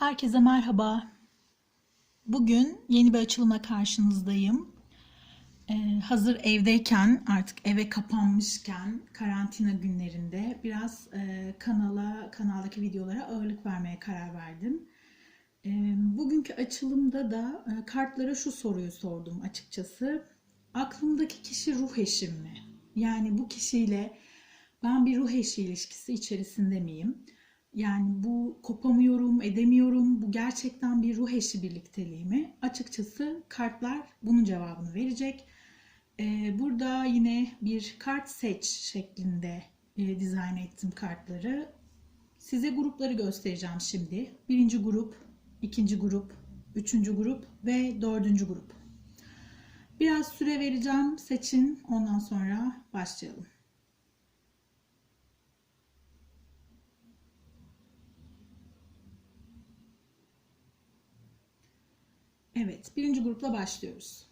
Herkese merhaba. Bugün yeni bir açılıma karşınızdayım. Ee, hazır evdeyken, artık eve kapanmışken, karantina günlerinde biraz e, kanala, kanaldaki videolara ağırlık vermeye karar verdim. Ee, bugünkü açılımda da e, kartlara şu soruyu sordum açıkçası. Aklımdaki kişi ruh eşim mi? Yani bu kişiyle ben bir ruh eşi ilişkisi içerisinde miyim? Yani bu kopamıyorum, edemiyorum. Bu gerçekten bir ruh eşi birlikteliği mi? Açıkçası kartlar bunun cevabını verecek. Ee, burada yine bir kart seç şeklinde e, dizayn ettim kartları. Size grupları göstereceğim şimdi. Birinci grup, ikinci grup, üçüncü grup ve dördüncü grup. Biraz süre vereceğim. Seçin. Ondan sonra başlayalım. Evet, birinci grupla başlıyoruz.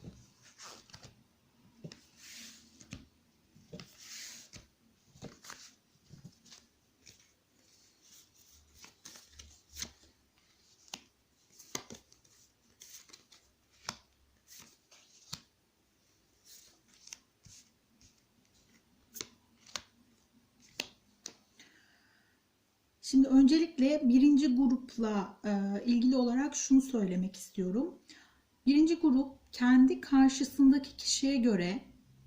Şimdi öncelikle birinci grupla e, ilgili olarak şunu söylemek istiyorum. Birinci grup kendi karşısındaki kişiye göre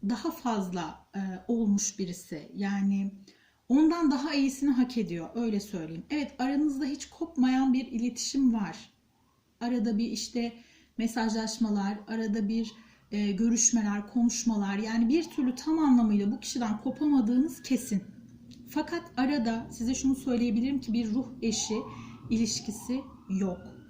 daha fazla e, olmuş birisi. Yani ondan daha iyisini hak ediyor. Öyle söyleyeyim. Evet aranızda hiç kopmayan bir iletişim var. Arada bir işte mesajlaşmalar, arada bir e, görüşmeler, konuşmalar. Yani bir türlü tam anlamıyla bu kişiden kopamadığınız kesin. Fakat arada size şunu söyleyebilirim ki bir ruh eşi ilişkisi yok.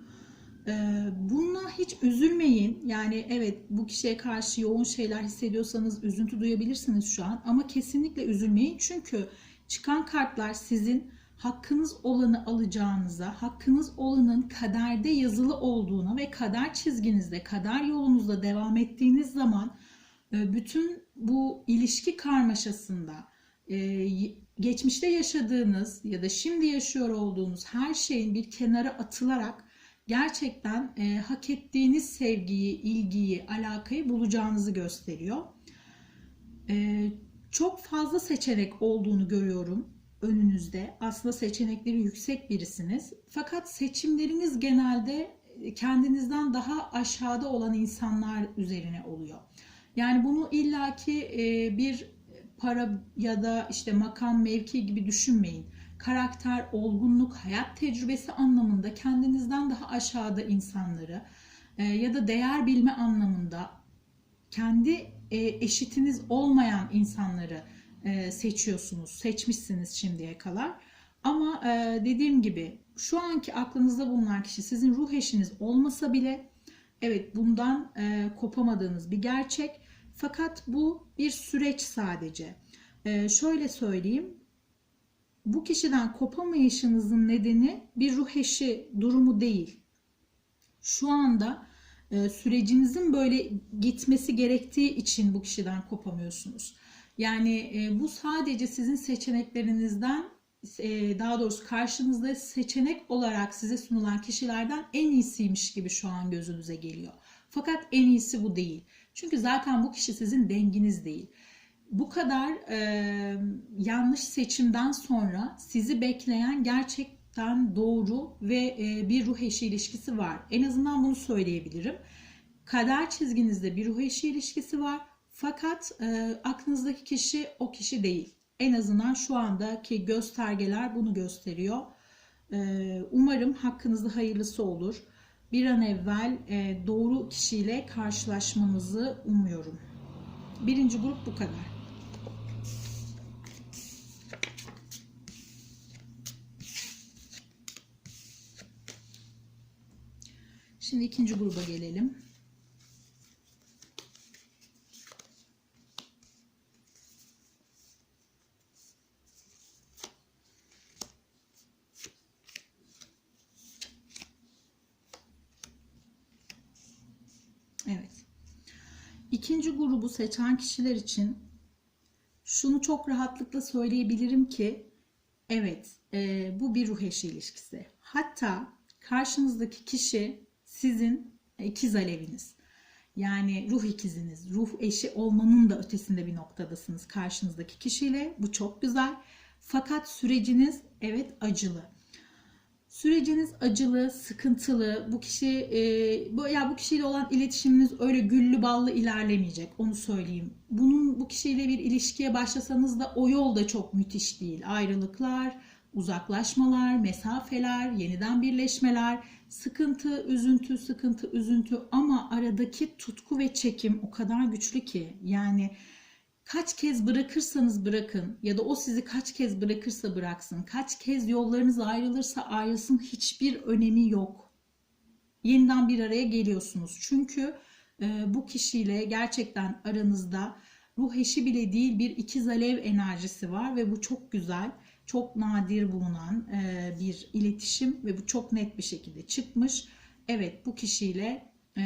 Ee, Buna hiç üzülmeyin. Yani evet bu kişiye karşı yoğun şeyler hissediyorsanız üzüntü duyabilirsiniz şu an. Ama kesinlikle üzülmeyin. Çünkü çıkan kartlar sizin hakkınız olanı alacağınıza, hakkınız olanın kaderde yazılı olduğuna ve kader çizginizde, kader yolunuzda devam ettiğiniz zaman e, bütün bu ilişki karmaşasında e, geçmişte yaşadığınız ya da şimdi yaşıyor olduğunuz her şeyin bir kenara atılarak gerçekten e, hak ettiğiniz sevgiyi, ilgiyi, alakayı bulacağınızı gösteriyor. E, çok fazla seçenek olduğunu görüyorum önünüzde. Aslında seçenekleri yüksek birisiniz. Fakat seçimleriniz genelde kendinizden daha aşağıda olan insanlar üzerine oluyor. Yani bunu illaki e, bir para ya da işte makam, mevki gibi düşünmeyin. Karakter, olgunluk, hayat tecrübesi anlamında kendinizden daha aşağıda insanları e, ya da değer bilme anlamında kendi e, eşitiniz olmayan insanları e, seçiyorsunuz, seçmişsiniz şimdiye kadar. Ama e, dediğim gibi şu anki aklınızda bulunan kişi sizin ruh eşiniz olmasa bile evet bundan e, kopamadığınız bir gerçek. Fakat bu bir süreç sadece. Ee, şöyle söyleyeyim. Bu kişiden kopamayışınızın nedeni bir ruh eşi durumu değil. Şu anda e, sürecinizin böyle gitmesi gerektiği için bu kişiden kopamıyorsunuz. Yani e, bu sadece sizin seçeneklerinizden e, daha doğrusu karşınızda seçenek olarak size sunulan kişilerden en iyisiymiş gibi şu an gözünüze geliyor. Fakat en iyisi bu değil. Çünkü zaten bu kişi sizin denginiz değil. Bu kadar e, yanlış seçimden sonra sizi bekleyen gerçekten doğru ve e, bir ruh eşi ilişkisi var. En azından bunu söyleyebilirim. Kader çizginizde bir ruh eşi ilişkisi var. Fakat e, aklınızdaki kişi o kişi değil. En azından şu andaki göstergeler bunu gösteriyor. E, umarım hakkınızda hayırlısı olur bir an evvel e, doğru kişiyle karşılaşmanızı umuyorum. Birinci grup bu kadar. Şimdi ikinci gruba gelelim. Evet. İkinci grubu seçen kişiler için şunu çok rahatlıkla söyleyebilirim ki evet e, bu bir ruh eşi ilişkisi. Hatta karşınızdaki kişi sizin ikiz aleviniz. Yani ruh ikiziniz, ruh eşi olmanın da ötesinde bir noktadasınız karşınızdaki kişiyle. Bu çok güzel. Fakat süreciniz evet acılı. Süreciniz acılı, sıkıntılı. Bu kişi e, bu ya bu kişiyle olan iletişiminiz öyle güllü ballı ilerlemeyecek. Onu söyleyeyim. Bunun bu kişiyle bir ilişkiye başlasanız da o yol da çok müthiş değil. Ayrılıklar, uzaklaşmalar, mesafeler, yeniden birleşmeler, sıkıntı, üzüntü, sıkıntı, üzüntü ama aradaki tutku ve çekim o kadar güçlü ki yani kaç kez bırakırsanız bırakın ya da o sizi kaç kez bırakırsa bıraksın, kaç kez yollarınız ayrılırsa ayrılsın hiçbir önemi yok. Yeniden bir araya geliyorsunuz. Çünkü e, bu kişiyle gerçekten aranızda ruh eşi bile değil bir ikiz alev enerjisi var ve bu çok güzel, çok nadir bulunan e, bir iletişim ve bu çok net bir şekilde çıkmış. Evet bu kişiyle e,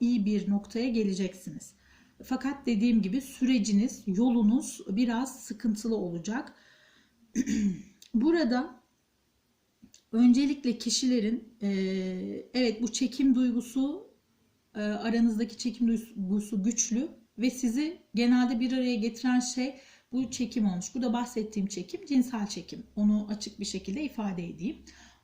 iyi bir noktaya geleceksiniz. Fakat dediğim gibi süreciniz, yolunuz biraz sıkıntılı olacak. Burada öncelikle kişilerin e, evet bu çekim duygusu aranızdaki çekim duygusu güçlü ve sizi genelde bir araya getiren şey bu çekim olmuş. Bu da bahsettiğim çekim cinsel çekim. Onu açık bir şekilde ifade edeyim.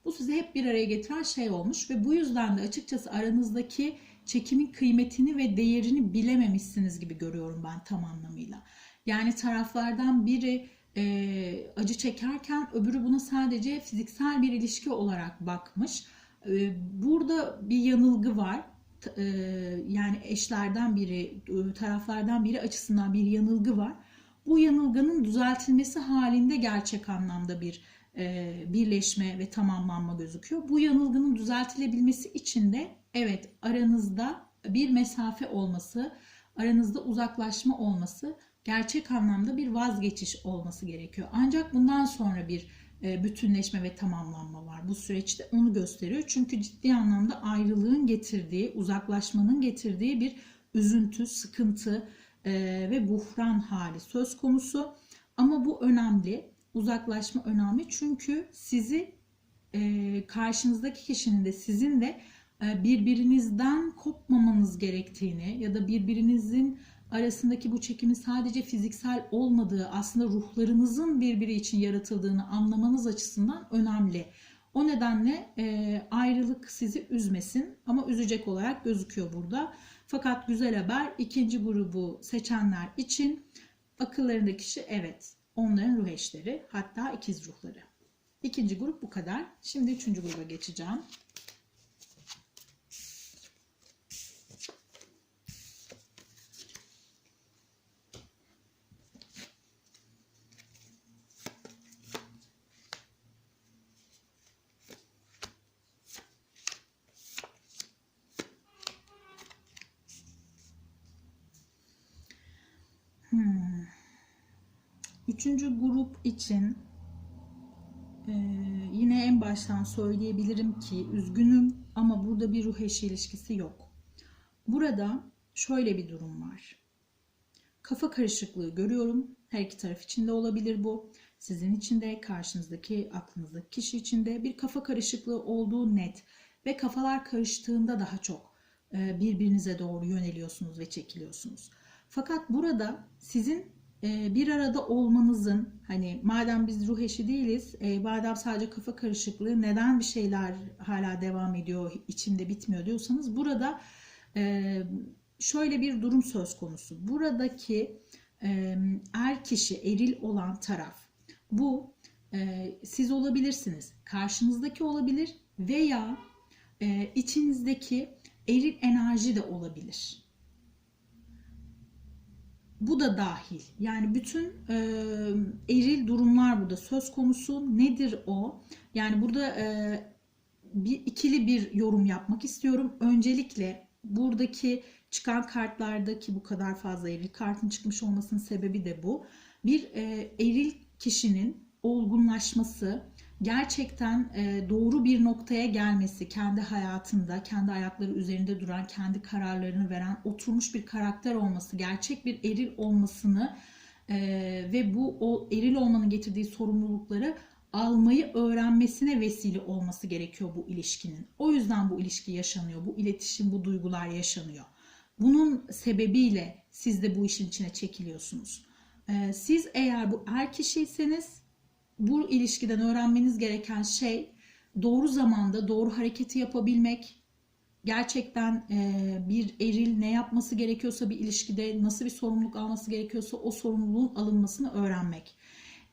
Bu sizi hep bir araya getiren şey olmuş ve bu yüzden de açıkçası aranızdaki çekimin kıymetini ve değerini bilememişsiniz gibi görüyorum ben tam anlamıyla. Yani taraflardan biri e, acı çekerken öbürü buna sadece fiziksel bir ilişki olarak bakmış. E, burada bir yanılgı var. E, yani eşlerden biri, taraflardan biri açısından bir yanılgı var. Bu yanılgının düzeltilmesi halinde gerçek anlamda bir e, birleşme ve tamamlanma gözüküyor. Bu yanılgının düzeltilebilmesi için de evet aranızda bir mesafe olması, aranızda uzaklaşma olması, gerçek anlamda bir vazgeçiş olması gerekiyor. Ancak bundan sonra bir e, bütünleşme ve tamamlanma var. Bu süreçte onu gösteriyor. Çünkü ciddi anlamda ayrılığın getirdiği, uzaklaşmanın getirdiği bir üzüntü, sıkıntı ve buhran hali söz konusu. Ama bu önemli. Uzaklaşma önemli çünkü sizi e, karşınızdaki kişinin de sizin de birbirinizden kopmamanız gerektiğini ya da birbirinizin arasındaki bu çekimin sadece fiziksel olmadığı aslında ruhlarınızın birbiri için yaratıldığını anlamanız açısından önemli. O nedenle e, ayrılık sizi üzmesin ama üzecek olarak gözüküyor burada. Fakat güzel haber ikinci grubu seçenler için akıllarındaki kişi evet onların ruh eşleri hatta ikiz ruhları. İkinci grup bu kadar. Şimdi üçüncü gruba geçeceğim. Üçüncü grup için e, yine en baştan söyleyebilirim ki üzgünüm ama burada bir ruh eşi ilişkisi yok. Burada şöyle bir durum var. Kafa karışıklığı görüyorum. Her iki taraf için de olabilir bu. Sizin için de karşınızdaki aklınızdaki kişi için de bir kafa karışıklığı olduğu net. Ve kafalar karıştığında daha çok e, birbirinize doğru yöneliyorsunuz ve çekiliyorsunuz. Fakat burada sizin bir arada olmanızın hani madem biz ruh eşi değiliz, e, madem sadece kafa karışıklığı neden bir şeyler hala devam ediyor, içinde bitmiyor diyorsanız burada e, şöyle bir durum söz konusu. Buradaki er kişi, eril olan taraf bu siz olabilirsiniz, karşınızdaki olabilir veya içinizdeki eril enerji de olabilir. Bu da dahil. Yani bütün e, eril durumlar burada söz konusu. Nedir o? Yani burada e, bir ikili bir yorum yapmak istiyorum. Öncelikle buradaki çıkan kartlardaki bu kadar fazla eril kartın çıkmış olmasının sebebi de bu. Bir e, eril kişinin olgunlaşması, gerçekten e, doğru bir noktaya gelmesi, kendi hayatında, kendi ayakları üzerinde duran, kendi kararlarını veren, oturmuş bir karakter olması, gerçek bir eril olmasını e, ve bu o eril olmanın getirdiği sorumlulukları almayı öğrenmesine vesile olması gerekiyor bu ilişkinin. O yüzden bu ilişki yaşanıyor. Bu iletişim, bu duygular yaşanıyor. Bunun sebebiyle siz de bu işin içine çekiliyorsunuz. Ee, siz eğer bu er kişiyseniz bu ilişkiden öğrenmeniz gereken şey doğru zamanda doğru hareketi yapabilmek, gerçekten e, bir eril ne yapması gerekiyorsa bir ilişkide nasıl bir sorumluluk alması gerekiyorsa o sorumluluğun alınmasını öğrenmek.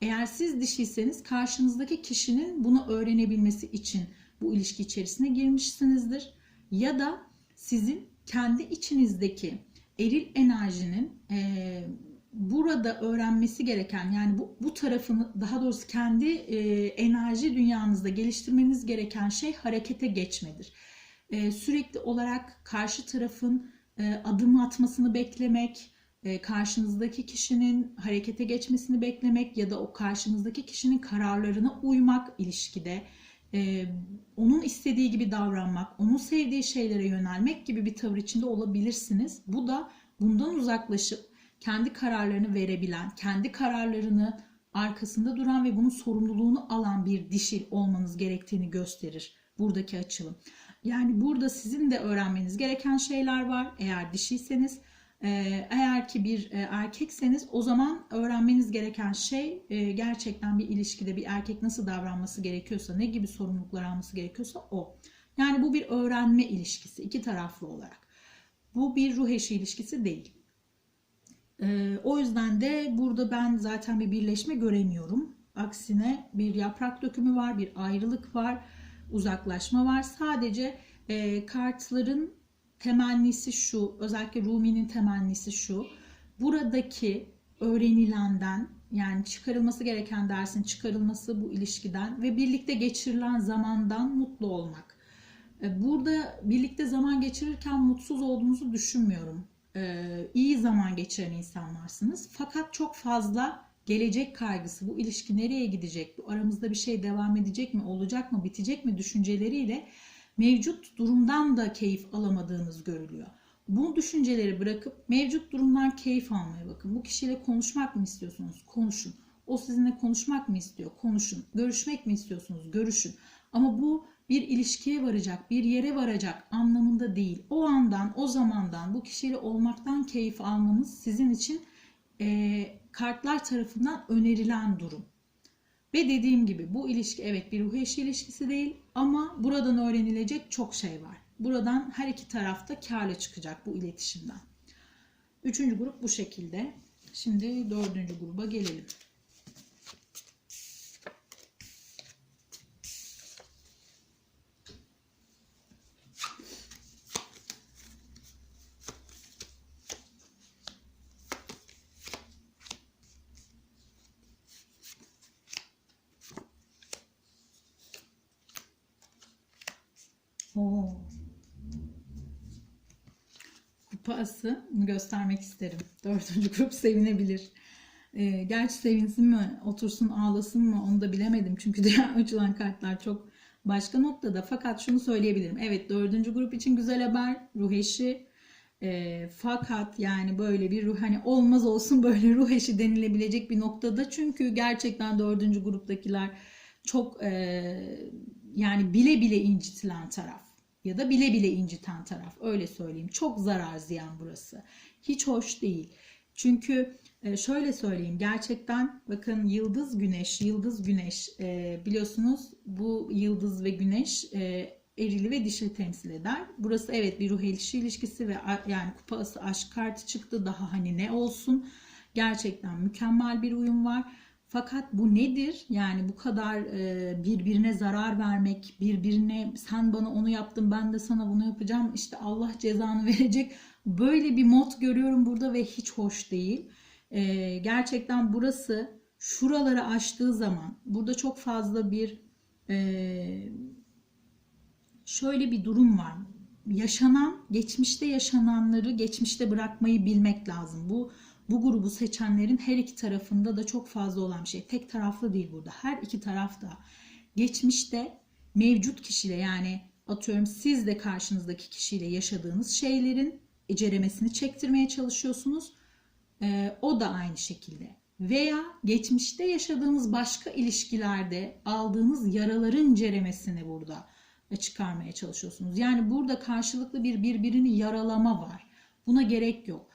Eğer siz dişiyseniz karşınızdaki kişinin bunu öğrenebilmesi için bu ilişki içerisine girmişsinizdir. Ya da sizin kendi içinizdeki eril enerjinin e, burada öğrenmesi gereken yani bu, bu tarafını daha doğrusu kendi e, enerji dünyanızda geliştirmeniz gereken şey harekete geçmedir. E, sürekli olarak karşı tarafın e, adım atmasını beklemek, e, karşınızdaki kişinin harekete geçmesini beklemek ya da o karşınızdaki kişinin kararlarına uymak ilişkide, e, onun istediği gibi davranmak, onun sevdiği şeylere yönelmek gibi bir tavır içinde olabilirsiniz. Bu da bundan uzaklaşıp kendi kararlarını verebilen, kendi kararlarını arkasında duran ve bunun sorumluluğunu alan bir dişil olmanız gerektiğini gösterir buradaki açılım. Yani burada sizin de öğrenmeniz gereken şeyler var eğer dişiyseniz. Ee, eğer ki bir e, erkekseniz o zaman öğrenmeniz gereken şey e, gerçekten bir ilişkide bir erkek nasıl davranması gerekiyorsa, ne gibi sorumluluklar alması gerekiyorsa o. Yani bu bir öğrenme ilişkisi iki taraflı olarak. Bu bir ruh eşi ilişkisi değil. Ee, o yüzden de burada ben zaten bir birleşme göremiyorum. Aksine bir yaprak dökümü var, bir ayrılık var, uzaklaşma var. Sadece e, kartların temennisi şu, özellikle Rumi'nin temennisi şu. Buradaki öğrenilenden yani çıkarılması gereken dersin çıkarılması bu ilişkiden ve birlikte geçirilen zamandan mutlu olmak. E, Burada birlikte zaman geçirirken mutsuz olduğunuzu düşünmüyorum. Ee, iyi zaman geçiren insanlarsınız. Fakat çok fazla gelecek kaygısı, bu ilişki nereye gidecek, bu aramızda bir şey devam edecek mi, olacak mı, bitecek mi düşünceleriyle mevcut durumdan da keyif alamadığınız görülüyor. Bu düşünceleri bırakıp mevcut durumdan keyif almaya bakın. Bu kişiyle konuşmak mı istiyorsunuz? Konuşun. O sizinle konuşmak mı istiyor? Konuşun. Görüşmek mi istiyorsunuz? Görüşün. Ama bu bir ilişkiye varacak, bir yere varacak anlamında değil. O andan, o zamandan, bu kişiyle olmaktan keyif almanız sizin için e, kartlar tarafından önerilen durum. Ve dediğim gibi bu ilişki evet bir ruh eşi ilişkisi değil ama buradan öğrenilecek çok şey var. Buradan her iki tarafta karlı çıkacak bu iletişimden. Üçüncü grup bu şekilde. Şimdi dördüncü gruba gelelim. Ası göstermek isterim. Dördüncü grup sevinebilir. Ee, gerçi sevinsin mi, otursun ağlasın mı onu da bilemedim. Çünkü diğer açılan kartlar çok başka noktada. Fakat şunu söyleyebilirim. Evet dördüncü grup için güzel haber. Ruh eşi. Ee, fakat yani böyle bir ruh hani olmaz olsun böyle ruh eşi denilebilecek bir noktada. Çünkü gerçekten dördüncü gruptakiler çok e, yani bile bile incitilen taraf ya da bile bile inciten taraf öyle söyleyeyim. Çok zarar ziyan burası. Hiç hoş değil. Çünkü e, şöyle söyleyeyim gerçekten bakın yıldız güneş yıldız güneş e, biliyorsunuz bu yıldız ve güneş e, erili ve dişili temsil eder. Burası evet bir ruh ilişki ilişkisi ve yani kupası aşk kartı çıktı daha hani ne olsun gerçekten mükemmel bir uyum var. Fakat bu nedir? Yani bu kadar e, birbirine zarar vermek, birbirine sen bana onu yaptın ben de sana bunu yapacağım işte Allah cezanı verecek. Böyle bir mod görüyorum burada ve hiç hoş değil. E, gerçekten burası şuraları aştığı zaman burada çok fazla bir e, şöyle bir durum var. Yaşanan, geçmişte yaşananları geçmişte bırakmayı bilmek lazım. Bu bu grubu seçenlerin her iki tarafında da çok fazla olan bir şey. Tek taraflı değil burada. Her iki tarafta geçmişte mevcut kişiyle yani atıyorum siz de karşınızdaki kişiyle yaşadığınız şeylerin eceremesini çektirmeye çalışıyorsunuz. Ee, o da aynı şekilde. veya geçmişte yaşadığınız başka ilişkilerde aldığınız yaraların ceremesini burada çıkarmaya çalışıyorsunuz. Yani burada karşılıklı bir birbirini yaralama var. Buna gerek yok.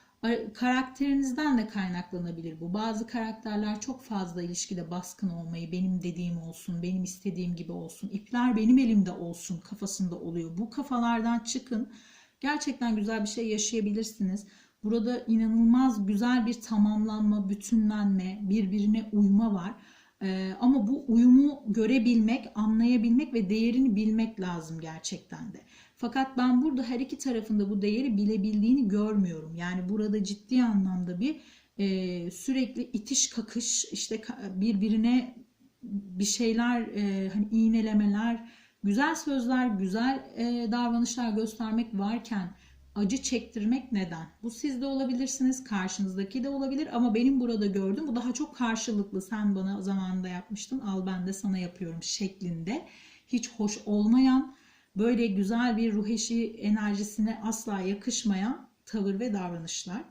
Karakterinizden de kaynaklanabilir bu. Bazı karakterler çok fazla ilişkide baskın olmayı, benim dediğim olsun, benim istediğim gibi olsun, ipler benim elimde olsun kafasında oluyor. Bu kafalardan çıkın. Gerçekten güzel bir şey yaşayabilirsiniz. Burada inanılmaz güzel bir tamamlanma, bütünlenme, birbirine uyma var. Ee, ama bu uyumu görebilmek, anlayabilmek ve değerini bilmek lazım gerçekten de. Fakat ben burada her iki tarafında bu değeri bilebildiğini görmüyorum. Yani burada ciddi anlamda bir e, sürekli itiş kakış, işte birbirine bir şeyler, e, hani iğnelemeler, güzel sözler, güzel e, davranışlar göstermek varken acı çektirmek neden? Bu siz de olabilirsiniz, karşınızdaki de olabilir ama benim burada gördüğüm bu daha çok karşılıklı. Sen bana zamanında yapmıştın, al ben de sana yapıyorum şeklinde. Hiç hoş olmayan, böyle güzel bir ruh eşi enerjisine asla yakışmayan tavır ve davranışlar.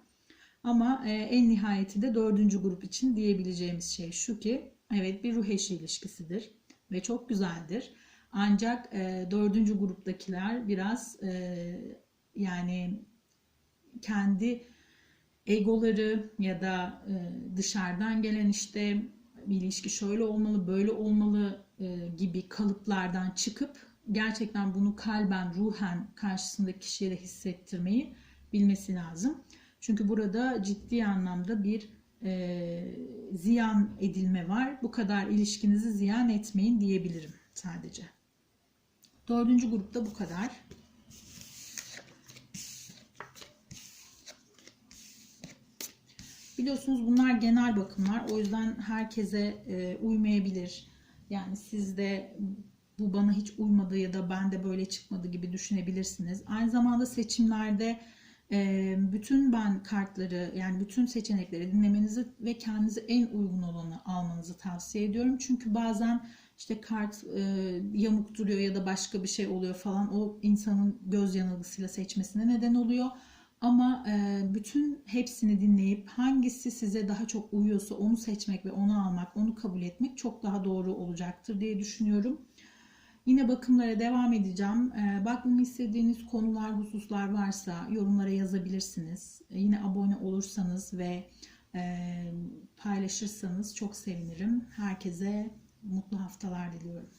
Ama e, en nihayetinde dördüncü grup için diyebileceğimiz şey şu ki evet bir ruh eşi ilişkisidir ve çok güzeldir. Ancak e, dördüncü gruptakiler biraz e, yani kendi egoları ya da dışarıdan gelen işte ilişki şöyle olmalı, böyle olmalı gibi kalıplardan çıkıp gerçekten bunu kalben, ruhen karşısındaki kişiye de hissettirmeyi bilmesi lazım. Çünkü burada ciddi anlamda bir e, ziyan edilme var. Bu kadar ilişkinizi ziyan etmeyin diyebilirim sadece. Dördüncü grupta bu kadar. Biliyorsunuz bunlar genel bakımlar. O yüzden herkese e, uymayabilir. Yani siz de bu bana hiç uymadı ya da ben de böyle çıkmadı gibi düşünebilirsiniz. Aynı zamanda seçimlerde e, bütün ben kartları yani bütün seçenekleri dinlemenizi ve kendinize en uygun olanı almanızı tavsiye ediyorum. Çünkü bazen işte kart e, yamuk duruyor ya da başka bir şey oluyor falan o insanın göz yanılgısıyla seçmesine neden oluyor. Ama e, bütün hepsini dinleyip hangisi size daha çok uyuyorsa onu seçmek ve onu almak, onu kabul etmek çok daha doğru olacaktır diye düşünüyorum. Yine bakımlara devam edeceğim. E, bakmamı istediğiniz konular, hususlar varsa yorumlara yazabilirsiniz. E, yine abone olursanız ve paylaşırsanız çok sevinirim. Herkese mutlu haftalar diliyorum.